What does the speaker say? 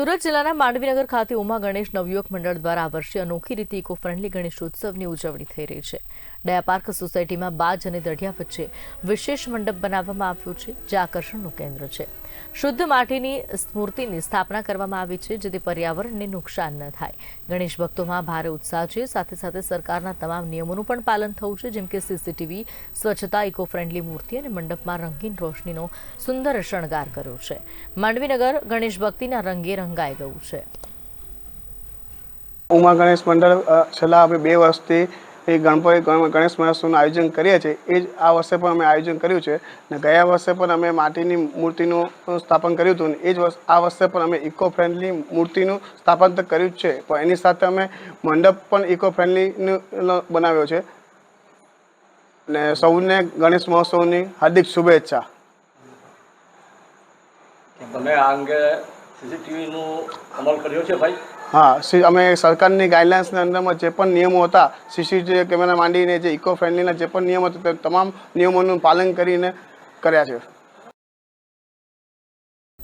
સુરત જિલ્લાના માંડવીનગર ખાતે ઉમા ગણેશ નવયુવક મંડળ દ્વારા આ વર્ષે અનોખી રીતે ઇકો ફ્રેન્ડલી ગણેશોત્સવની ઉજવણી થઈ રહી છે. ડયા પાર્ક સોસાયટીમાં બાજ અને દઢિયા વચ્ચે વિશેષ મંડપ બનાવવામાં આવ્યો છે, જે આકર્ષણનું કેન્દ્ર છે. શુદ્ધ માટીની સ્મૂર્તિની સ્થાપના કરવામાં આવી છે, જેથી પર્યાવરણને નુકસાન ન થાય. ગણેશ ભક્તોમાં ભારે ઉત્સાહ છે. સાથે સાથે સરકારના તમામ નિયમોનું પણ પાલન થયું છે, જેમ કે સીસીટીવી સ્વચ્છતા ઇકો ફ્રેન્ડલી મૂર્તિ અને મંડપમાં રંગીન રોશનીનો સુંદર શણગાર કર્યો છે. માંડવીનગર ગણેશ ભક્તિના રંગે રંગાઈ ગયું છે. ઉમા ગણેશ મંડળ છેલ્લા બે વર્ષથી એ ગણપતિ ગણેશ મહોત્સવનું આયોજન કરીએ છીએ. એ જ આ વર્ષે પણ અમે આયોજન કર્યું છે. ને ગયા વર્ષે પણ અમે માટીની મૂર્તિનું સ્થાપન કર્યું હતું એ જ આ વર્ષે પણ અમે ઇકો ફ્રેન્ડલી મૂર્તિનું સ્થાપન તો કર્યું જ છે. પણ એની સાથે અમે મંડપ પણ ઇકો ફ્રેન્ડલીનું બનાવ્યો છે. ને સૌને ગણેશ મહોત્સવની હાર્દિક શુભેચ્છા. તમે આ અંગે સીસીટીવીનું અમલ અમે સરકારની ગાઈડલાઇન્સની અંદરમાં જે પણ નિયમો હતા, સીસીટીવી કેમેરા માંડીને જે ઇકો ફ્રેન્ડલીના જે પણ નિયમો હતા તમામ નિયમોનું પાલન કરીને કર્યા છે.